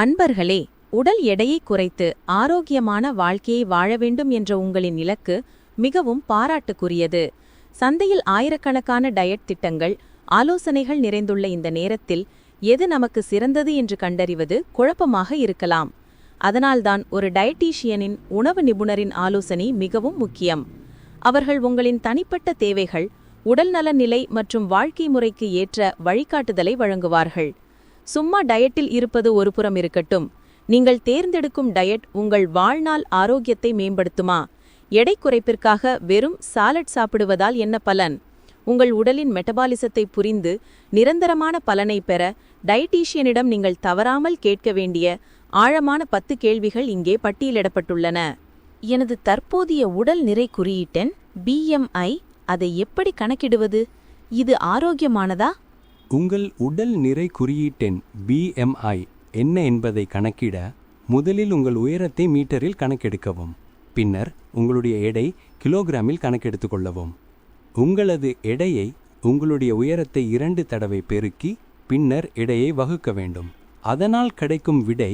அன்பர்களே உடல் எடையை குறைத்து ஆரோக்கியமான வாழ்க்கையை வாழ வேண்டும் என்ற உங்களின் இலக்கு மிகவும் பாராட்டுக்குரியது. சந்தையில் ஆயிரக்கணக்கான டயட் திட்டங்கள் ஆலோசனைகள் நிறைந்துள்ள இந்த நேரத்தில் எது நமக்கு சிறந்தது என்று கண்டறிவது குழப்பமாக இருக்கலாம். அதனால்தான் ஒரு டயட்டீஷியனின் உணவு நிபுணரின் ஆலோசனை மிகவும் முக்கியம். அவர்கள் உங்களின் தனிப்பட்ட தேவைகள் உடல்நல நிலை மற்றும் வாழ்க்கை முறைக்கு ஏற்ற வழிகாட்டுதலை வழங்குவார்கள். சும்மா டயட்டில் இருப்பது ஒருபுறம் இருக்கட்டும். நீங்கள் தேர்ந்தெடுக்கும் டயட் உங்கள் வாழ்நாள் ஆரோக்கியத்தை மேம்படுத்துமா? எடை குறைப்பிற்காக வெறும் சாலட் சாப்பிடுவதால் என்ன பலன்? உங்கள் உடலின் மெட்டபாலிசத்தை புரிந்து நிரந்தரமான பலனை பெற டயட்டீஷியனிடம் நீங்கள் தவறாமல் கேட்க வேண்டிய ஆழமான பத்து கேள்விகள் இங்கே பட்டியலிடப்பட்டுள்ளன. எனது தற்போதைய உடல் நிறை குறியீட்டெண் பிஎம்ஐ அதை எப்படி கணக்கிடுவது? இது ஆரோக்கியமானதா? உங்கள் உடல் நிறை குறியீட்டெண் பிஎம்ஐ என்ன என்பதை கணக்கிட முதலில் உங்கள் உயரத்தை மீட்டரில் கணக்கெடுக்கவும். பின்னர் உங்களுடைய எடை கிலோகிராமில் கணக்கெடுத்து கொள்ளவும் உங்களது எடையை உங்களுடைய உயரத்தை இரண்டு தடவை பெருக்கி பின்னர் எடையை வகுக்க வேண்டும். அதனால் கிடைக்கும் விடை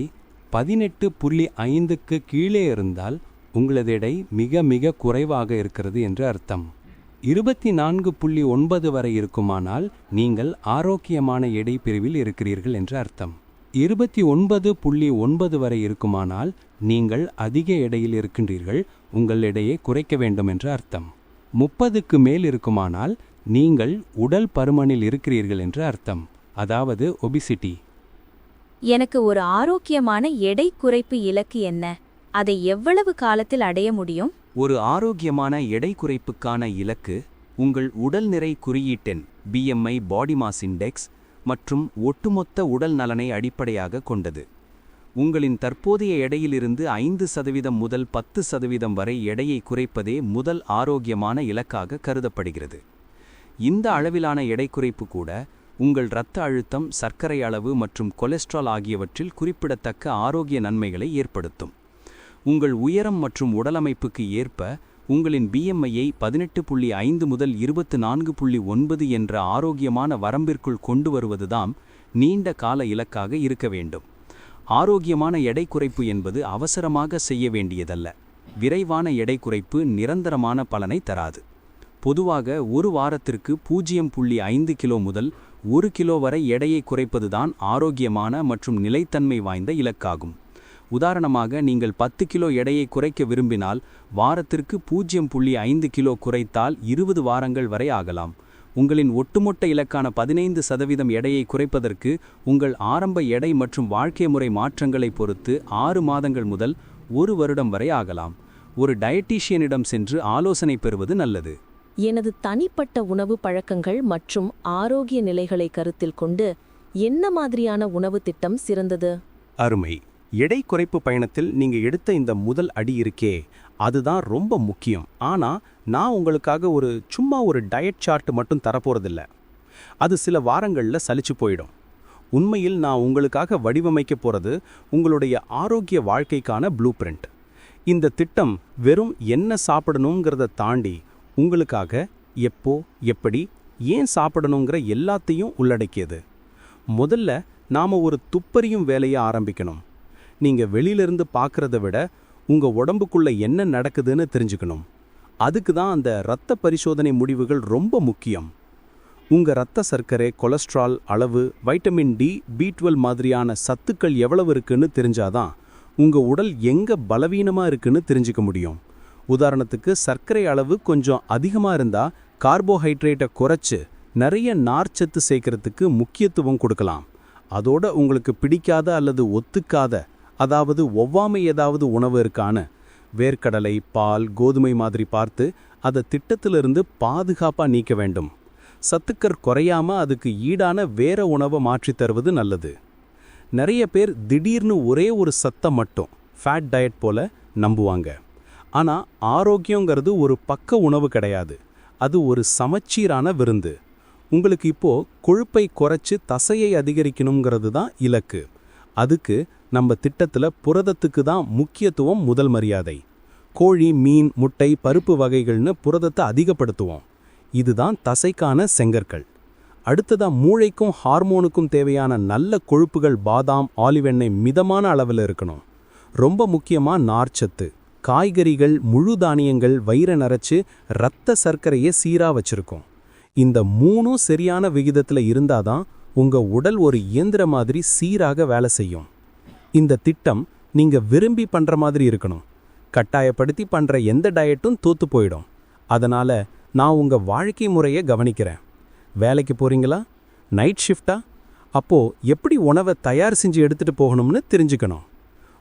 பதினெட்டு புள்ளி ஐந்துக்கு கீழே இருந்தால் உங்களது எடை மிக மிக குறைவாக இருக்கிறது என்று அர்த்தம். இருபத்தி நான்கு புள்ளி ஒன்பது வரை இருக்குமானால் நீங்கள் ஆரோக்கியமான எடை பிரிவில் இருக்கிறீர்கள் என்று அர்த்தம். இருபத்தி ஒன்பது புள்ளி ஒன்பது வரை இருக்குமானால் நீங்கள் அதிக எடையில் இருக்கின்றீர்கள் உங்கள் எடையை குறைக்க வேண்டும் என்று அர்த்தம். முப்பதுக்கு மேல் இருக்குமானால் நீங்கள் உடல் பருமனில் இருக்கிறீர்கள் என்று அர்த்தம். அதாவது ஒபிசிட்டி. எனக்கு ஒரு ஆரோக்கியமான எடை குறைப்பு இலக்கு என்ன? அதை எவ்வளவு காலத்தில் அடைய முடியும்? ஒரு ஆரோக்கியமான எடை குறைப்புக்கான இலக்கு உங்கள் உடல் நிறை குறியீட்டெண் பிஎம்ஐ பாடி மாஸ் இண்டெக்ஸ் மற்றும் ஒட்டுமொத்த உடல் நலனை அடிப்படையாக கொண்டது. உங்களின் தற்போதைய எடையிலிருந்து ஐந்து சதவீதம் முதல் பத்து சதவீதம் வரை எடையை குறைப்பதே முதல் ஆரோக்கியமான இலக்காக கருதப்படுகிறது. இந்த அளவிலான எடை குறைப்பு கூட உங்கள் இரத்த அழுத்தம் சர்க்கரை அளவு மற்றும் கொலஸ்ட்ரால் ஆகியவற்றில் குறிப்பிடத்தக்க ஆரோக்கிய நன்மைகளை ஏற்படுத்தும். உங்கள் உயரம் மற்றும் உடலமைப்புக்கு ஏற்ப உங்களின் பிஎம்ஐயை பதினெட்டு புள்ளி ஐந்து முதல் இருபத்து நான்கு புள்ளி ஒன்பது என்ற ஆரோக்கியமான வரம்பிற்குள் கொண்டு வருவதுதான் நீண்ட கால இலக்காக இருக்க வேண்டும். ஆரோக்கியமான எடை குறைப்பு என்பது அவசரமாக செய்ய வேண்டியதல்ல. விரைவான எடை குறைப்பு நிரந்தரமான பலனை தராது. பொதுவாக ஒரு வாரத்திற்கு பூஜ்ஜியம் புள்ளி ஐந்து கிலோ முதல் ஒரு கிலோ வரை எடையை குறைப்பதுதான் ஆரோக்கியமான மற்றும் நிலைத்தன்மை வாய்ந்த இலக்காகும். உதாரணமாக நீங்கள் பத்து கிலோ எடையை குறைக்க விரும்பினால் வாரத்திற்கு பூஜ்ஜியம் புள்ளி ஐந்து கிலோ குறைத்தால் இருபது வாரங்கள் வரை ஆகலாம். உங்களின் ஒட்டுமொத்த இலக்கான பதினைந்து சதவீதம் எடையை குறைப்பதற்கு உங்கள் ஆரம்ப எடை மற்றும் வாழ்க்கை முறை மாற்றங்களை பொறுத்து ஆறு மாதங்கள் முதல் ஒரு வருடம் வரை ஆகலாம். ஒரு டயட்டீஷியனிடம் சென்று ஆலோசனை பெறுவது நல்லது. எனது தனிப்பட்ட உணவு பழக்கங்கள் மற்றும் ஆரோக்கிய நிலைகளை கருத்தில் கொண்டு என்ன மாதிரியான உணவு திட்டம் சிறந்தது? அருமை. எடை குறைப்பு பயணத்தில் நீங்கள் எடுத்த இந்த முதல் அடி இருக்கே அதுதான் ரொம்ப முக்கியம். ஆனால் நான் உங்களுக்காக ஒரு சும்மா ஒரு டயட் சார்ட் மட்டும் தரப்போகிறதில்ல அது சில வாரங்களில் சலிச்சு போயிடும். உண்மையில் நான் உங்களுக்காக வடிவமைக்க போகிறது உங்களுடைய ஆரோக்கிய வாழ்க்கைக்கான ப்ளூ பிரிண்ட் இந்த திட்டம் வெறும் என்ன சாப்பிடணுங்கிறத தாண்டி உங்களுக்காக எப்போ எப்படி ஏன் சாப்பிடணுங்கிற எல்லாத்தையும் உள்ளடக்கியது. முதல்ல நாம் ஒரு துப்பறியும் வேலையை ஆரம்பிக்கணும். நீங்கள் வெளியிலிருந்து பார்க்குறத விட உங்கள் உடம்புக்குள்ளே என்ன நடக்குதுன்னு தெரிஞ்சுக்கணும். அதுக்கு தான் அந்த இரத்த பரிசோதனை முடிவுகள் ரொம்ப முக்கியம். உங்கள் இரத்த சர்க்கரை கொலஸ்ட்ரால் அளவு வைட்டமின் டி பி டுவெல் மாதிரியான சத்துக்கள் எவ்வளவு இருக்குன்னு தெரிஞ்சாதான் உங்கள் உடல் எங்கே பலவீனமாக இருக்குன்னு தெரிஞ்சுக்க முடியும். உதாரணத்துக்கு சர்க்கரை அளவு கொஞ்சம் அதிகமாக இருந்தால் கார்போஹைட்ரேட்டை குறைச்சி நிறைய நார்ச்சத்து சேர்க்கறதுக்கு முக்கியத்துவம் கொடுக்கலாம். அதோட உங்களுக்கு பிடிக்காத அல்லது ஒத்துக்காத அதாவது ஒவ்வாமை ஏதாவது உணவு இருக்கான்னு வேர்க்கடலை பால் கோதுமை மாதிரி பார்த்து அதை திட்டத்திலிருந்து பாதுகாப்பாக நீக்க வேண்டும். சத்துக்கர் குறையாம அதுக்கு ஈடான வேற உணவை மாற்றித் தருவது நல்லது. நிறைய பேர் திடீர்னு ஒரே ஒரு சத்தம் மட்டும் ஃபேட் டயட் போல நம்புவாங்க. ஆனால் ஆரோக்கியங்கிறது ஒரு பக்க உணவு கிடையாது. அது ஒரு சமச்சீரான விருந்து. உங்களுக்கு இப்போ கொழுப்பை குறைச்சி தசையை அதிகரிக்கணுங்கிறது தான் இலக்கு. அதுக்கு நம்ம திட்டத்தில் புரதத்துக்கு தான் முக்கியத்துவம் முதல் மரியாதை. கோழி மீன் முட்டை பருப்பு வகைகள்னு புரதத்தை அதிகப்படுத்துவோம். இதுதான் தசைக்கான செங்கற்கள். அடுத்ததா மூளைக்கும் ஹார்மோனுக்கும் தேவையான நல்ல கொழுப்புகள் பாதாம் ஆலிவ் எண்ணெய் மிதமான அளவில் இருக்கணும். ரொம்ப முக்கியமாக நார்ச்சத்து. காய்கறிகள் முழு தானியங்கள் வயிறை நரைச்சு இரத்த சர்க்கரையை சீராக வச்சுருக்கோம். இந்த மூணும் சரியான விகிதத்தில் இருந்தாதான் உங்கள் உடல் ஒரு இயந்திர மாதிரி சீராக வேலை செய்யும். இந்த திட்டம் நீங்க விரும்பி பண்ற மாதிரி இருக்கணும். கட்டாயப்படுத்தி பண்ற எந்த டயட்டும் தூத்து போயிடும். அதனால நான் உங்க வாழ்க்கை முறையை கவனிக்கிறேன். வேலைக்கு போறீங்களா? நைட் ஷிஃப்டா? அப்போ எப்படி உணவை தயார் செஞ்சு எடுத்துட்டு போகணும்னு தெரிஞ்சுக்கணும்.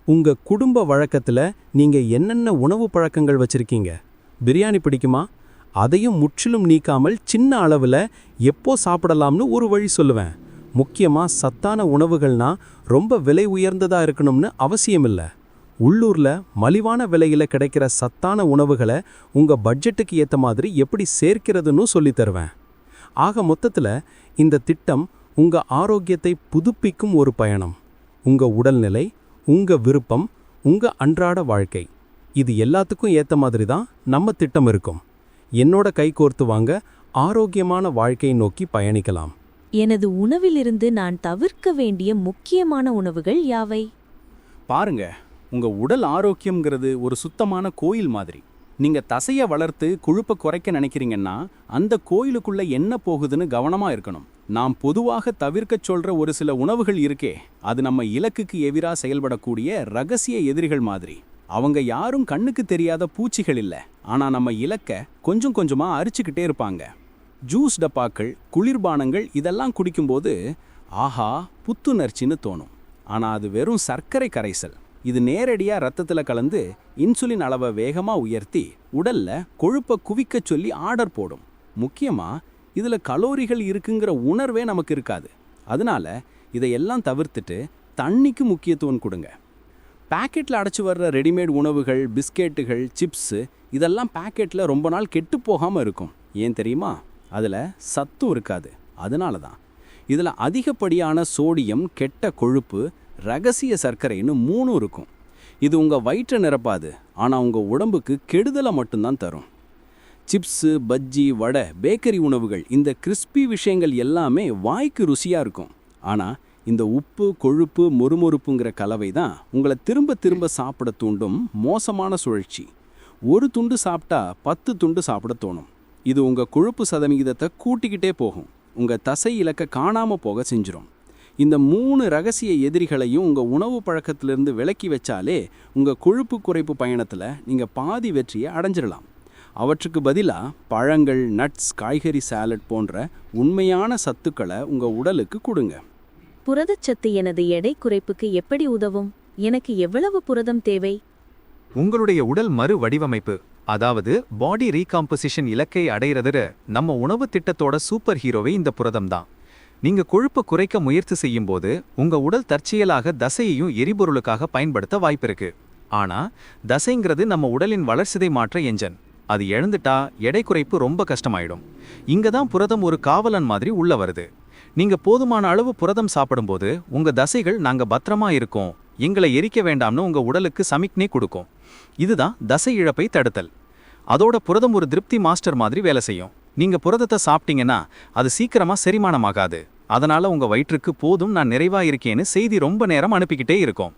உங்க குடும்ப வழக்கத்துல நீங்க என்னென்ன உணவு பழக்கங்கள் வச்சிருக்கீங்க? பிரியாணி பிடிக்குமா? அதையும் முற்றிலும் நீக்காமல் சின்ன அளவில் எப்போ சாப்பிடலாம்னு ஒரு வழி சொல்லுவேன். முக்கியமாக சத்தான உணவுகள்னா ரொம்ப விலை உயர்ந்ததாக இருக்கணும்னு அவசியம் இல்லை மலிவான விலையில் கிடைக்கிற சத்தான உணவுகளை உங்கள் பட்ஜெட்டுக்கு ஏற்ற மாதிரி எப்படி சேர்க்கிறதுன்னு சொல்லித் தருவேன். ஆக மொத்தத்தில் இந்த திட்டம் உங்கள் ஆரோக்கியத்தை புதுப்பிக்கும் ஒரு பயணம். உங்கள் உடல்நிலை உங்கள் விருப்பம் உங்கள் அன்றாட வாழ்க்கை. இது எல்லாத்துக்கும் ஏற்ற மாதிரி தான் நம்ம திட்டம் இருக்கும். என்னோட கைகோர்த்து வாங்க ஆரோக்கியமான வாழ்க்கையை நோக்கி பயணிக்கலாம். எனது உணவிலிருந்து நான் தவிர்க்க வேண்டிய முக்கியமான உணவுகள் யாவை? பாருங்க உங்க உடல் ஆரோக்கியம்ங்கிறது ஒரு சுத்தமான கோயில் மாதிரி. நீங்க தசையை வளர்த்து கொழுப்பை குறைக்க நினைக்கிறீங்கன்னா அந்த கோயிலுக்குள்ள என்ன போகுதுன்னு கவனமா இருக்கணும். நாம் பொதுவாக தவிர்க்கச் சொல்ற ஒரு சில உணவுகள் இருக்கே அது நம்ம இலக்குக்கு எதிராக செயல்படக்கூடிய ரகசிய எதிரிகள் மாதிரி. அவங்க யாரும் கண்ணுக்கு தெரியாத பூச்சிகள் இல்லை ஆனா நம்ம இலக்க கொஞ்சம் கொஞ்சமா அரிச்சுக்கிட்டே இருப்பாங்க. ஜூஸ் டப்பாக்கள் குளிர்பானங்கள் இதெல்லாம் குடிக்கும்போது ஆஹா புத்துணர்ச்சின்னு தோணும். ஆனால் அது வெறும் சர்க்கரை கரைசல். இது நேரடியாக ரத்தத்தில் கலந்து இன்சுலின் அளவை வேகமாக உயர்த்தி உடல்ல கொழுப்பை குவிக்கச் சொல்லி ஆர்டர் போடும். முக்கியமாக இதில் கலோரிகள் இருக்குங்கிற உணர்வே நமக்கு இருக்காது. அதனால இதையெல்லாம் தவிர்த்துட்டு தண்ணிக்கு முக்கியத்துவம் கொடுங்க. பேக்கெட்டில் அடைச்சி வர்ற ரெடிமேட் உணவுகள் பிஸ்கெட்டுகள் சிப்ஸு இதெல்லாம் பேக்கெட்டில் ரொம்ப நாள் கெட்டு போகாமல் இருக்கும். ஏன் தெரியுமா? அதில் சத்தும் இருக்காது. அதனால தான். இதில் அதிகப்படியான சோடியம் கெட்ட கொழுப்பு ரகசிய சர்க்கரைன்னு மூணும் இருக்கும். இது உங்கள் வயிற்றை நிரப்பாது. ஆனால் உங்கள் உடம்புக்கு கெடுதலை மட்டும்தான் தரும். சிப்ஸு பஜ்ஜி வடை பேக்கரி உணவுகள் இந்த கிறிஸ்பி விஷயங்கள் எல்லாமே வாய்க்கு ருசியாக இருக்கும். ஆனால் இந்த உப்பு கொழுப்பு மொறுமொறுப்புங்கிற கலவை தான் உங்களை திரும்ப திரும்ப சாப்பிட தூண்டும் மோசமான சுழற்சி. ஒரு துண்டு சாப்பிட்டா பத்து துண்டு சாப்பிட தோணும். இது உங்கள் கொழுப்பு சதவிகிதத்தை கூட்டிக்கிட்டே போகும். உங்கள் தசை இலக்க காணாம போக செஞ்சிரும். இந்த மூணு ரகசிய எதிரிகளையும் உங்கள் உணவு பழக்கத்திலிருந்து விலக்கி வச்சாலே உங்கள் கொழுப்பு குறைப்பு பயணத்தில் நீங்கள் பாதி வெற்றியை அடைஞ்சிடலாம் அவற்றுக்கு பதிலாக பழங்கள் நட்ஸ் காய்கறி சாலட் போன்ற உண்மையான சத்துக்களை உங்கள் உடலுக்கு கொடுங்க. புரதச்சத்து எனது எடை குறைப்புக்கு எப்படி உதவும்? எனக்கு எவ்வளவு புரதம் தேவை? உங்களுடைய உடல் மறு வடிவமைப்பு. அதாவது பாடி ரீகாம்போசிஷன் இலக்கை அடையிறதுல நம்ம உணவு திட்டத்தோட சூப்பர் ஹீரோவே இந்த புரதம் தான் நீங்க கொழுப்பை குறைக்க முயற்சி செய்யும்போது உங்க உடல் தற்செயலாக தசையையும் எரிபொருளுக்காக பயன்படுத்த வாய்ப்பிருக்கு ஆனா தசைங்கிறது நம்ம உடலின் வளர்ச்சிதை மாற்ற எஞ்சன். அது எழுந்துட்டா எடை குறைப்பு ரொம்ப கஷ்டமாயிடும். இங்க தான் புரதம் ஒரு காவலன் மாதிரி உள்ள வருது. நீங்க போதுமான அளவு புரதம் சாப்பிடும்போது உங்க தசைகள் நாங்க பத்திரமா இருக்கோம். எங்களை எரிக்க வேண்டாம்னு உங்க உடலுக்கு சமிக்னே கொடுக்கும். இதுதான் தசை இழப்பை தடுத்தல். அதோட புரதம் ஒரு திருப்தி மாஸ்டர் மாதிரி வேலை செய்யும். நீங்க புரதத்தை சாப்பிட்டீங்கன்னா அது சீக்கிரமா செரிமானமாகாது. அதனால உங்க வயிற்றுக்கு போதும் நான் நிறைவா இருக்கேன்னு செய்தி ரொம்ப நேரம் அனுப்பிக்கிட்டே இருக்கும்.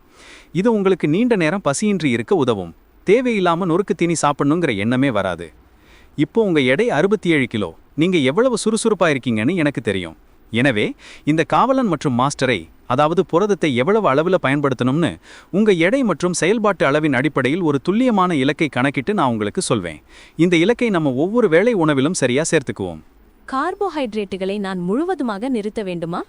இது உங்களுக்கு நீண்ட நேரம் பசியின்றி இருக்க உதவும். தேவையில்லாம நொறுக்கு தீனி சாப்பிடணுங்கிற எண்ணமே வராது. இப்போ உங்க எடை அறுபத்தி ஏழு கிலோ. நீங்க எவ்வளவு சுறுசுறுப்பா இருக்கீங்கன்னு எனக்கு தெரியும். எனவே இந்த காவலன் மற்றும் மாஸ்டரை அதாவது புரதத்தை எவ்வளவு அளவில் பயன்படுத்தணும்னு உங்க எடை மற்றும் செயல்பாட்டு அளவின் அடிப்படையில் ஒரு துல்லியமான இலக்கை கணக்கிட்டு நான் உங்களுக்கு சொல்வேன். இந்த இலக்கை நம்ம ஒவ்வொரு வேளை உணவிலும் சரியா சேர்த்துக்குவோம். கார்போஹைட்ரேட்டுகளை நான் முழுவதுமாக நிறுத்த வேண்டுமா?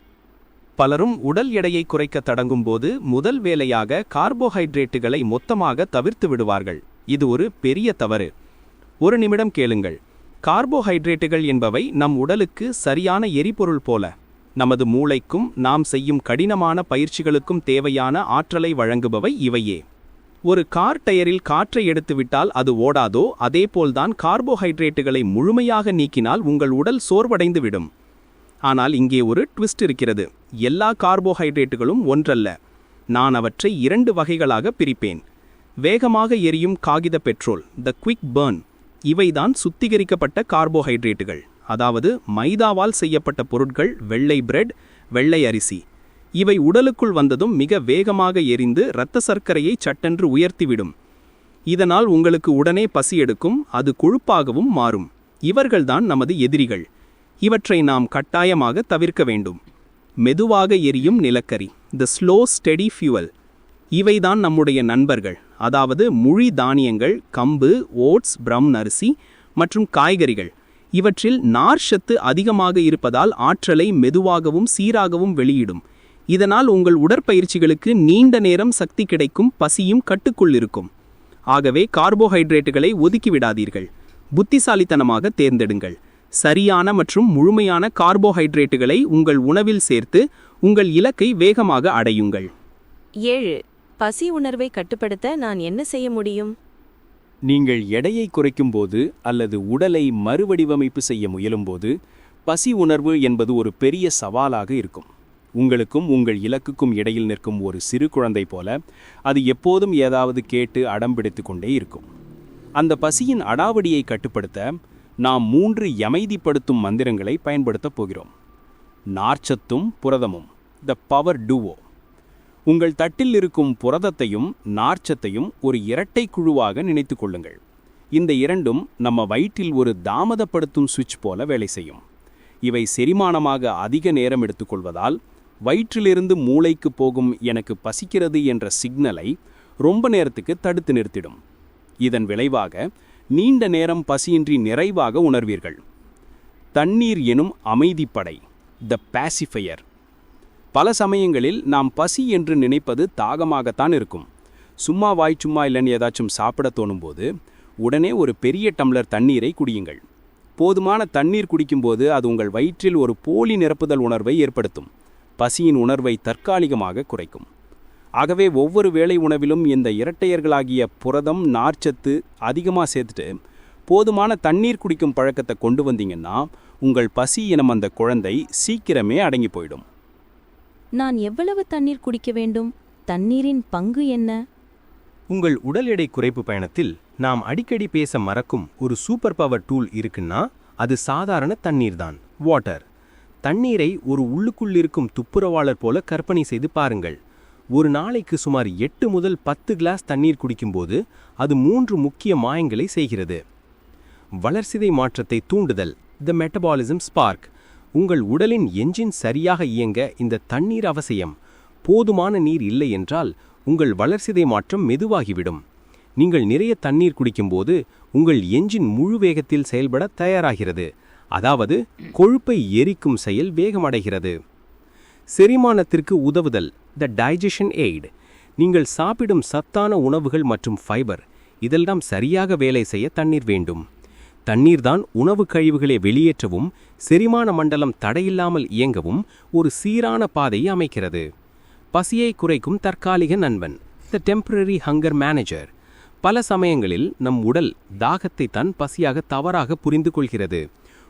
பலரும் உடல் எடையை குறைக்க தடங்கும்போது முதல் வேலையாக கார்போஹைட்ரேட்டுகளை மொத்தமாக தவிர்த்து விடுவார்கள். இது ஒரு பெரிய தவறு. ஒரு நிமிடம் கேளுங்கள். கார்போஹைட்ரேட்டுகள் என்பவை நம் உடலுக்கு சரியான எரிபொருள் போல. நமது மூளைக்கும் நாம் செய்யும் கடினமான பயிற்சிகளுக்கும் தேவையான ஆற்றலை வழங்குபவை இவையே. ஒரு கார் டயரில் காற்றை எடுத்துவிட்டால் அது ஓடாதோ அதேபோல்தான் கார்போஹைட்ரேட்டுகளை முழுமையாக நீக்கினால் உங்கள் உடல் சோர்வடைந்துவிடும். ஆனால் இங்கே ஒரு ட்விஸ்ட் இருக்கிறது. எல்லா கார்போஹைட்ரேட்டுகளும் ஒன்றல்ல. நான் அவற்றை இரண்டு வகைகளாக பிரிப்பேன். வேகமாக எரியும் காகித பெட்ரோல் த குவிக் பர்ன் இவைதான் சுத்திகரிக்கப்பட்ட கார்போஹைட்ரேட்டுகள். அதாவது மைதாவால் செய்யப்பட்ட பொருட்கள் வெள்ளை பிரெட் வெள்ளை அரிசி. இவை உடலுக்குள் வந்ததும் மிக வேகமாக எரிந்து இரத்த சர்க்கரையை சட்டென்று உயர்த்திவிடும். இதனால் உங்களுக்கு உடனே பசி எடுக்கும் அது கொழுப்பாகவும் மாறும். இவர்கள்தான் நமது எதிரிகள். இவற்றை நாம் கட்டாயமாக தவிர்க்க வேண்டும். மெதுவாக எரியும் நிலக்கரி த ஸ்லோ ஸ்டெடி ஃபியூவல் இவைதான் நம்முடைய நண்பர்கள். அதாவது முழி தானியங்கள் கம்பு ஓட்ஸ் பிரம் அரிசி மற்றும் காய்கறிகள். இவற்றில் நார்ச்சத்து அதிகமாக இருப்பதால் ஆற்றலை மெதுவாகவும் சீராகவும் வெளியிடும். இதனால் உங்கள் உடற்பயிற்சிகளுக்கு நீண்ட நேரம் சக்தி கிடைக்கும் பசியும் கட்டுக்குள் இருக்கும். ஆகவே கார்போஹைட்ரேட்டுகளை ஒதுக்கிவிடாதீர்கள் புத்திசாலித்தனமாக தேர்ந்தெடுங்கள். சரியான மற்றும் முழுமையான கார்போஹைட்ரேட்டுகளை உங்கள் உணவில் சேர்த்து உங்கள் இலக்கை வேகமாக அடையுங்கள். ஏழு. பசி உணர்வை கட்டுப்படுத்த நான் என்ன செய்ய முடியும்? நீங்கள் எடையை குறைக்கும்போது அல்லது உடலை மறுவடிவமைப்பு செய்ய முயலும்போது பசி உணர்வு என்பது ஒரு பெரிய சவாலாக இருக்கும். உங்களுக்கும் உங்கள் இலக்குக்கும் இடையில் நிற்கும் ஒரு சிறு குழந்தை போல அது எப்போதும் ஏதாவது கேட்டு அடம்பிடித்து கொண்டே இருக்கும். அந்த பசியின் அடாவடியை கட்டுப்படுத்த நாம் மூன்று யமைதிப்படுத்தும் மந்திரங்களை பயன்படுத்தப் போகிறோம். நார்ச்சத்தும் புரதமும் த பவர் டூவோ உங்கள் தட்டில் இருக்கும் புரதத்தையும் நார்ச்சத்தையும் ஒரு இரட்டை குழுவாக நினைத்து கொள்ளுங்கள். இந்த இரண்டும் நம்ம வயிற்றில் ஒரு தாமதப்படுத்தும் சுவிட்ச் போல வேலை செய்யும். இவை செரிமானமாக அதிக நேரம் எடுத்துக்கொள்வதால் வயிற்றிலிருந்து மூளைக்கு போகும் எனக்கு பசிக்கிறது என்ற சிக்னலை ரொம்ப நேரத்துக்கு தடுத்து நிறுத்திடும். இதன் விளைவாக நீண்ட நேரம் பசியின்றி நிறைவாக உணர்வீர்கள். தண்ணீர் எனும் அமைதிப்படை த பாசிஃபையர் பல சமயங்களில் நாம் பசி என்று நினைப்பது தாகமாகத்தான் இருக்கும். சும்மா வாய் சும்மா இல்லைன்னு ஏதாச்சும் சாப்பிட தோணும்போது உடனே ஒரு பெரிய டம்ளர் தண்ணீரை குடியுங்கள். போதுமான தண்ணீர் குடிக்கும்போது அது உங்கள் வயிற்றில் ஒரு போலி நிரப்புதல் உணர்வை ஏற்படுத்தும். பசியின் உணர்வை தற்காலிகமாக குறைக்கும். ஆகவே ஒவ்வொரு வேளை உணவிலும் இந்த இரட்டையர்களாகிய புரதம் நார்ச்சத்து அதிகமாக சேர்த்துட்டு போதுமான தண்ணீர் குடிக்கும் பழக்கத்தை கொண்டு வந்தீங்கன்னா உங்கள் பசி எனும் அந்த குழந்தை சீக்கிரமே அடங்கி போயிடும். நான் எவ்வளவு தண்ணீர் குடிக்க வேண்டும்? தண்ணீரின் பங்கு என்ன? உங்கள் உடல் எடை குறைப்பு பயணத்தில் நாம் அடிக்கடி பேச மறக்கும் ஒரு சூப்பர் பவர் டூல் இருக்குன்னா அது சாதாரண தண்ணீர் தான் வாட்டர். தண்ணீரை ஒரு உள்ளுக்குள்ளிருக்கும் துப்புரவாளர் போல கற்பனை செய்து பாருங்கள். ஒரு நாளைக்கு சுமார் எட்டு முதல் பத்து கிளாஸ் தண்ணீர் குடிக்கும்போது அது மூன்று முக்கிய மாயங்களை செய்கிறது. வளர்சிதை மாற்றத்தை தூண்டுதல் த மெட்டபாலிசம் ஸ்பார்க் உங்கள் உடலின் என்ஜின் சரியாக இயங்க இந்த தண்ணீர் அவசியம். போதுமான நீர் இல்லை என்றால் உங்கள் வளர்சிதை மாற்றம் மெதுவாகிவிடும். நீங்கள் நிறைய தண்ணீர் குடிக்கும்போது உங்கள் என்ஜின் முழு வேகத்தில் செயல்பட தயாராகிறது. அதாவது கொழுப்பை எரிக்கும் செயல் வேகமடைகிறது. செரிமானத்திற்கு உதவுதல் த டைஜஷன் எய்ட் நீங்கள் சாப்பிடும் சத்தான உணவுகள் மற்றும் ஃபைபர் இதெல்லாம் சரியாக வேலை செய்ய தண்ணீர் வேண்டும். தண்ணீர்தான் உணவு கழிவுகளை வெளியேற்றவும் செரிமான மண்டலம் தடையில்லாமல் இயங்கவும் ஒரு சீரான பாதையை அமைக்கிறது. பசியை குறைக்கும் தற்காலிக நண்பன் த டெம்பரரி ஹங்கர் மேனேஜர் பல சமயங்களில் நம் உடல் தாகத்தை தான் பசியாக தவறாக புரிந்து கொள்கிறது.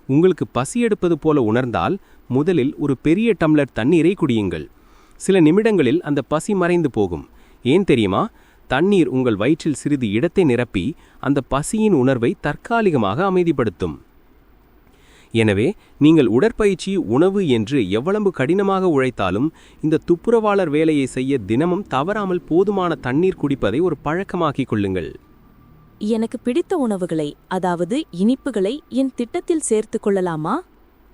உங்களுக்கு பசி எடுப்பது போல உணர்ந்தால் முதலில் ஒரு பெரிய டம்ளர் தண்ணீரை குடியுங்கள். சில நிமிடங்களில் அந்த பசி மறைந்து போகும். ஏன் தெரியுமா? தண்ணீர் உங்கள் வயிற்றில் சிறிது இடத்தை நிரப்பி அந்த பசியின் உணர்வை தற்காலிகமாக அமைதிப்படுத்தும். எனவே நீங்கள் உடற்பயிற்சி உணவு என்று எவ்வளவு கடினமாக உழைத்தாலும் இந்த துப்புரவாளர் வேலையை செய்ய தினமும் தவறாமல் போதுமான தண்ணீர் குடிப்பதை ஒரு பழக்கமாக்கிக் கொள்ளுங்கள். எனக்கு பிடித்த உணவுகளை அதாவது இனிப்புகளை என் திட்டத்தில் சேர்த்துக் கொள்ளலாமா?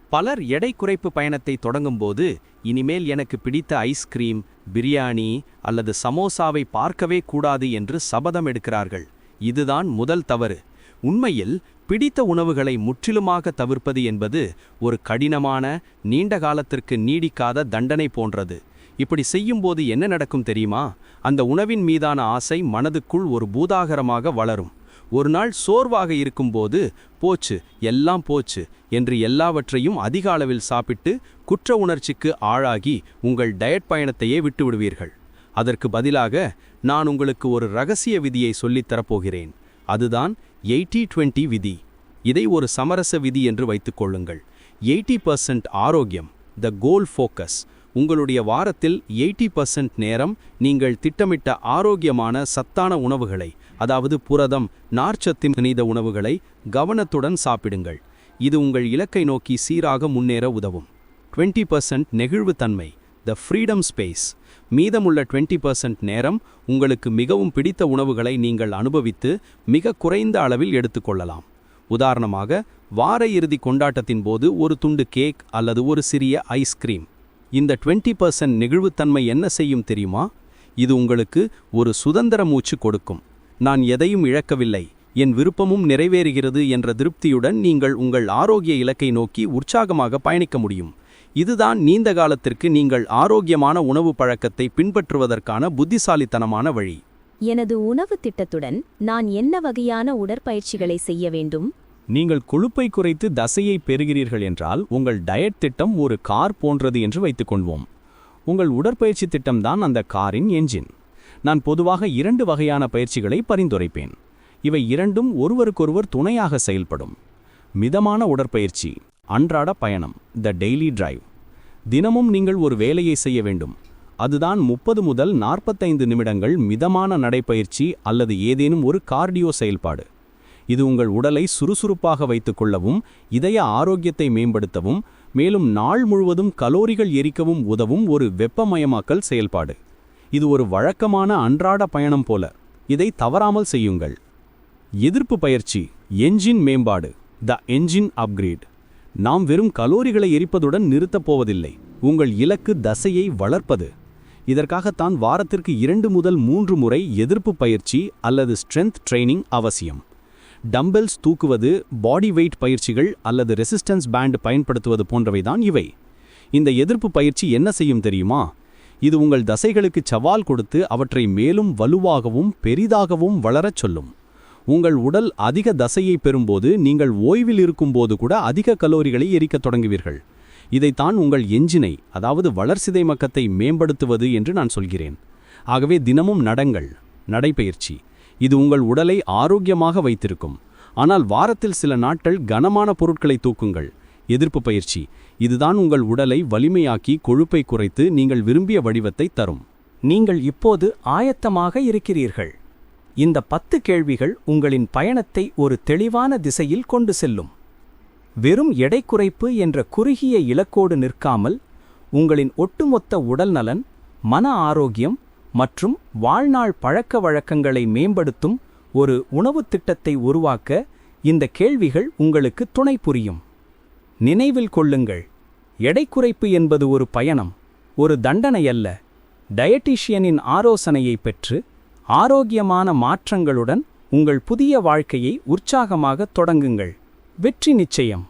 பலர் எடை குறைப்பு பயணத்தை தொடங்கும்போது இனிமேல் எனக்கு பிடித்த ஐஸ்கிரீம் பிரியாணி அல்லது சமோசாவை பார்க்கவே கூடாது என்று சபதம் எடுக்கிறார்கள். இதுதான் முதல் தவறு. உண்மையில் பிடித்த உணவுகளை முற்றிலுமாக தவிர்ப்பது என்பது ஒரு கடினமான நீண்ட காலத்திற்கு நீடிக்காத தண்டனை போன்றது. இப்படி செய்யும்போது என்ன நடக்கும் தெரியுமா? அந்த உணவின் மீதான ஆசை மனதுக்குள் ஒரு பூதாகரமாக வளரும். ஒரு நாள் சோர்வாக இருக்கும்போது போச்சு எல்லாம் போச்சு என்று எல்லாவற்றையும் அதிக அளவில் சாப்பிட்டு குற்ற உணர்ச்சிக்கு ஆளாகி உங்கள் டயட் பயணத்தையே விட்டுவிடுவீர்கள். அதற்கு பதிலாக நான் உங்களுக்கு ஒரு ரகசிய விதியை சொல்லித் தரப்போகிறேன் அதுதான் எயிட்டி டுவெண்ட்டி விதி. இதை ஒரு சமரச விதி என்று வைத்துக் கொள்ளுங்கள். எயிட்டி பர்சன்ட் ஆரோக்கியம் த கோல் ஃபோக்கஸ். உங்களுடைய வாரத்தில் எயிட்டி பர்சன்ட் நேரம் நீங்கள் திட்டமிட்ட ஆரோக்கியமான சத்தான உணவுகளை அதாவது புரதம் நார்ச்சத்து நினைத உணவுகளை கவனத்துடன் சாப்பிடுங்கள். இது உங்கள் இலக்கை நோக்கி சீராக முன்னேற உதவும். 20% பர்சன்ட் நெகிழ்வுத்தன்மை த ஃப்ரீடம் ஸ்பேஸ். மீதமுள்ள 20% பர்சன்ட் நேரம் உங்களுக்கு மிகவும் பிடித்த உணவுகளை நீங்கள் அனுபவித்து மிக குறைந்த அளவில் எடுத்துக்கொள்ளலாம் உதாரணமாக வார இறுதி கொண்டாட்டத்தின் போது ஒரு துண்டு கேக் அல்லது ஒரு சிறிய ஐஸ்கிரீம் இந்த 20% பர்சன்ட் நெகிழ்வுத்தன்மை என்ன செய்யும் தெரியுமா? இது உங்களுக்கு ஒரு சுதந்திர மூச்சு கொடுக்கும். நான் எதையும் இழக்கவில்லை. என் விருப்பமும் நிறைவேறுகிறது என்ற திருப்தியுடன் நீங்கள் உங்கள் ஆரோக்கிய இலக்கை நோக்கி உற்சாகமாக பயணிக்க முடியும். இதுதான் நீண்ட காலத்திற்கு நீங்கள் ஆரோக்கியமான உணவு பழக்கத்தை பின்பற்றுவதற்கான புத்திசாலித்தனமான வழி. எனது உணவு திட்டத்துடன் நான் என்ன வகையான உடற்பயிற்சிகளை செய்ய வேண்டும்? நீங்கள் கொழுப்பை குறைத்து தசையை பெறுகிறீர்கள் என்றால் உங்கள் டயட் திட்டம் ஒரு கார் போன்றது என்று வைத்துக்கொள்வோம் உங்கள் உடற்பயிற்சி திட்டம்தான் அந்த காரின் என்ஜின். நான் பொதுவாக இரண்டு வகையான பயிற்சிகளை பரிந்துரைப்பேன். இவை இரண்டும் ஒருவருக்கொருவர் துணையாக செயல்படும். மிதமான உடற்பயிற்சி அன்றாட பயணம் த டெய்லி டிரைவ் தினமும் நீங்கள் ஒரு வேலையை செய்ய வேண்டும். அதுதான் முப்பது முதல் நாற்பத்தைந்து நிமிடங்கள் மிதமான நடைப்பயிற்சி அல்லது ஏதேனும் ஒரு கார்டியோ செயல்பாடு. இது உங்கள் உடலை சுறுசுறுப்பாக வைத்துக் கொள்ளவும் இதய ஆரோக்கியத்தை மேம்படுத்தவும் மேலும் நாள் முழுவதும் கலோரிகள் எரிக்கவும் உதவும் ஒரு வெப்பமயமாக்கல் செயல்பாடு. இது ஒரு வழக்கமான அன்றாட பயணம் போல. இதை தவறாமல் செய்யுங்கள். எதிர்ப்பு பயிற்சி என்ஜின் மேம்பாடு த என்ஜின் அப்கிரேட் நாம் வெறும் கலோரிகளை எரிப்பதுடன் நிறுத்தப் போவதில்லை. உங்கள் இலக்கு தசையை வளர்ப்பது. இதற்காகத்தான் வாரத்திற்கு இரண்டு முதல் மூன்று முறை எதிர்ப்பு பயிற்சி அல்லது ஸ்ட்ரென்த் ட்ரைனிங் அவசியம். டம்பெல்ஸ் தூக்குவது பாடி வெயிட் பயிற்சிகள் அல்லது ரெசிஸ்டன்ஸ் பேண்ட் பயன்படுத்துவது போன்றவைதான் இவை. இந்த எதிர்ப்பு பயிற்சி என்ன செய்யும் தெரியுமா? இது உங்கள் தசைகளுக்கு சவால் கொடுத்து அவற்றை மேலும் வலுவாகவும் பெரிதாகவும் வளரச் சொல்லும். உங்கள் உடல் அதிக தசையை பெறும்போது நீங்கள் ஓய்வில் இருக்கும்போது கூட அதிக கலோரிகளை எரிக்கத் தொடங்குவீர்கள். இதைத்தான் உங்கள் எஞ்சினை அதாவது வளர்சிதை மக்கத்தை மேம்படுத்துவது என்று நான் சொல்கிறேன். ஆகவே தினமும் நடங்கள் நடைப்பயிற்சி இது உங்கள் உடலை ஆரோக்கியமாக வைத்திருக்கும். ஆனால் வாரத்தில் சில நாட்கள் கனமான பொருட்களை தூக்குங்கள். எதிர்ப்பு பயிற்சி இதுதான் உங்கள் உடலை வலிமையாக்கி கொழுப்பை குறைத்து நீங்கள் விரும்பிய வடிவத்தை தரும். நீங்கள் இப்போது ஆயத்தமாக இருக்கிறீர்கள். இந்த பத்து கேள்விகள் உங்களின் பயணத்தை ஒரு தெளிவான திசையில் கொண்டு செல்லும். வெறும் எடை குறைப்பு என்ற குறுகிய இலக்கோடு நிற்காமல் உங்களின் ஒட்டுமொத்த உடல்நலன் மன ஆரோக்கியம் மற்றும் வாழ்நாள் பழக்க வழக்கங்களை மேம்படுத்தும் ஒரு உணவுத் திட்டத்தை உருவாக்க இந்த கேள்விகள் உங்களுக்கு துணை புரியும். நினைவில் கொள்ளுங்கள். எடை குறைப்பு என்பது ஒரு பயணம் ஒரு தண்டனை அல்ல டயட்டீஷியனின் ஆலோசனையை பெற்று ஆரோக்கியமான மாற்றங்களுடன் உங்கள் புதிய வாழ்க்கையை உற்சாகமாக தொடங்குங்கள். வெற்றி நிச்சயம்.